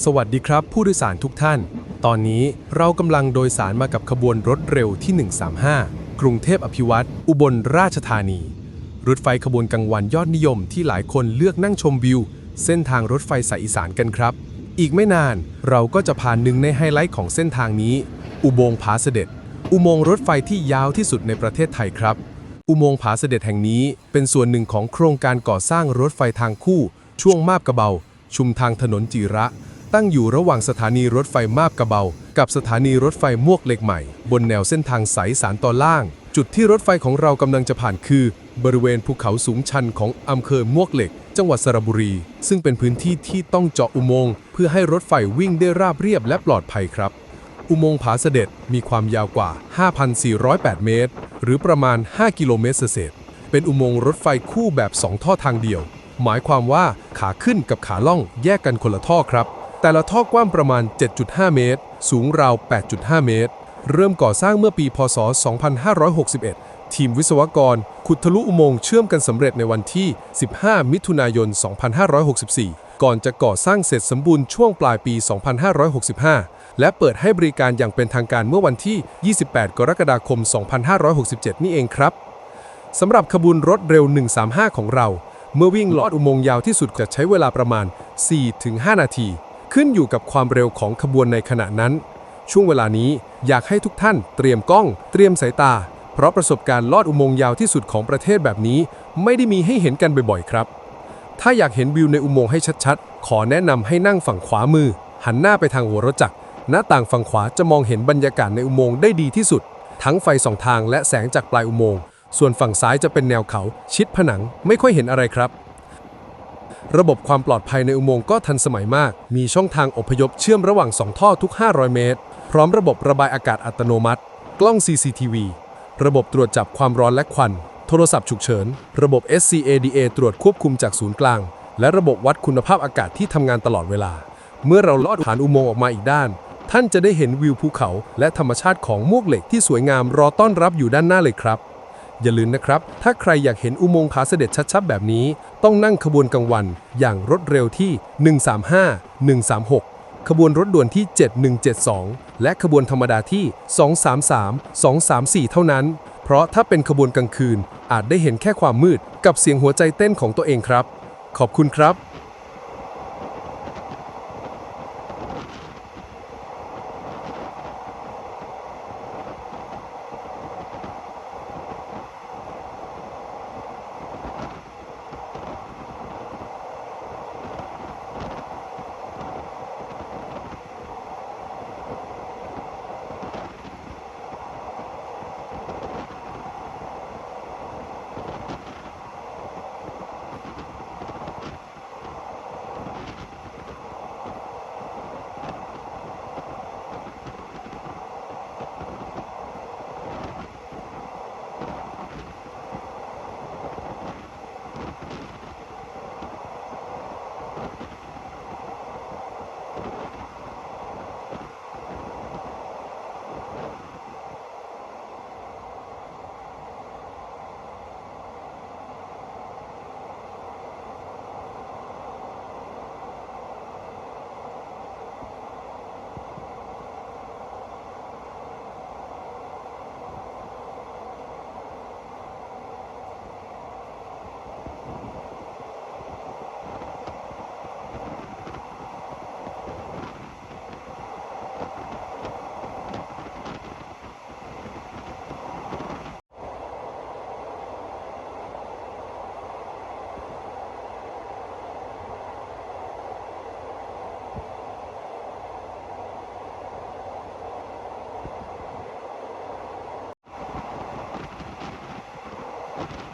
สวัสดีครับ ผู้โดยสารทุกท่าน ตอนนี้เรากำลังโดยสารมากับขบวนรถเร็วที่ 135 กรุงเทพอภิวัตรอุบลราชธานี รถไฟขบวนกลางวันยอดนิยมที่หลายคนเลือกนั่งชมวิว เส้นทางรถไฟสายอีสานกันครับ อีกไม่นานเราก็จะผ่านหนึ่งในไฮไลท์ของเส้นทางนี้ อุโมงค์ผาเสด็จ อุโมงค์รถไฟที่ยาวที่สุดในประเทศไทยครับ อุโมงค์ผาเสด็จแห่งนี้เป็นส่วนหนึ่งของโครงการก่อสร้างรถไฟทางคู่ ช่วงมาบกระเบา ชุมทางถนนจีระ ตั้งอยู่ระหว่างสถานีรถไฟมาบกระเบา กับสถานีรถไฟมวกเหล็กใหม่ บนแนวเส้นทางสายสารตอนล่าง จุดที่รถไฟของเรากำลังจะผ่านคือ บริเวณภูเขาสูงชันของอำเภอมวกเหล็ก จังหวัดสระบุรี ซึ่งเป็นพื้นที่ที่ต้องเจาะอุโมงค์เพื่อให้รถไฟวิ่งได้ราบเรียบและปลอดภัยครับ อุโมงค์ผาเสด็จมีความยาวกว่า 5,408 เมตร หรือประมาณ 5 กิโลเมตรเศษเป็นอุโมงค์รถไฟคู่แบบ 2 ท่อทางเดียว หมายความว่าขาขึ้นกับขาล่องแยกกันคนละท่อครับ แต่ละท่อกว้างประมาณ 7.5 เมตร สูงราว 8.5 เมตร เริ่มก่อสร้างเมื่อปี พศ 2561 ทีมวิศวกร ขุดทะลุอุโมงค์เชื่อมกันสำเร็จในวันที่ 15 มิถุนายน 2564 ก่อนจะก่อสร้างเสร็จสมบูรณ์ช่วงปลายปี 2565 และเปิดให้บริการอย่างเป็นทางการเมื่อวันที่ 28 กรกฎาคม 2567 นี่เองครับสำหรับขบวนรถเร็ว 135 ของเรา เมื่อวิ่งลอดอุโมงค์ยาวที่สุดจะใช้เวลาประมาณ 4-5 นาที ขึ้นอยู่กับความเร็วของขบวนในขณะนั้น ช่วงเวลานี้อยากให้ทุกท่านเตรียมกล้อง เตรียมสายตา เพราะประสบการณ์ลอดอุโมงค์ยาวที่สุดของประเทศแบบนี้ ไม่ได้มีให้เห็นกันบ่อยๆครับ ถ้าอยากเห็นวิวในอุโมงค์ให้ชัดๆ ขอแนะนำให้นั่งฝั่งขวามือ หันหน้าไปทางหัวรถจักรหน้าต่างฝั่งขวาจะมองเห็นบรรยากาศในอุโมงค์ได้ดีที่สุด ทั้งไฟสองทางและแสงจากปลายอุโมงค์ส่วนฝั่งซ้ายจะเป็นแนวเขา ชิดผนังไม่ค่อยเห็นอะไรครับ ระบบความปลอดภัยในอุโมงค์ก็ทันสมัยมาก มีช่องทางอพยพเชื่อมระหว่าง 2 ท่อทุก 500 เมตร พร้อมระบบระบายอากาศอัตโนมัติ กล้อง CCTV ระบบตรวจจับความร้อนและควัน โทรศัพท์ฉุกเฉิน ระบบ SCADA ตรวจควบคุมจากศูนย์กลาง และระบบวัดคุณภาพอากาศที่ทำงานตลอดเวลา เมื่อเราลอดผ่านอุโมงค์ออกมาอีกด้าน ท่านจะได้เห็นวิวภูเขา และธรรมชาติของมวกเหล็กที่สวยงามรอต้อนรับอยู่ด้านหน้าเลยครับ อย่าลืมนะครับ ถ้าใครอยากเห็นอุโมงค์ผาเสด็จชัดๆ แบบนี้ ต้องนั่งขบวนกลางวันอย่างรถเร็วที่ 135 136 ขบวนรถด่วนที่ 7172 และขบวนธรรมดาที่ 233 234 เท่านั้น เพราะถ้าเป็นขบวนกลางคืนอาจได้เห็นแค่ความมืดกับเสียงหัวใจเต้นของตัวเองครับ ขอบคุณครับ you.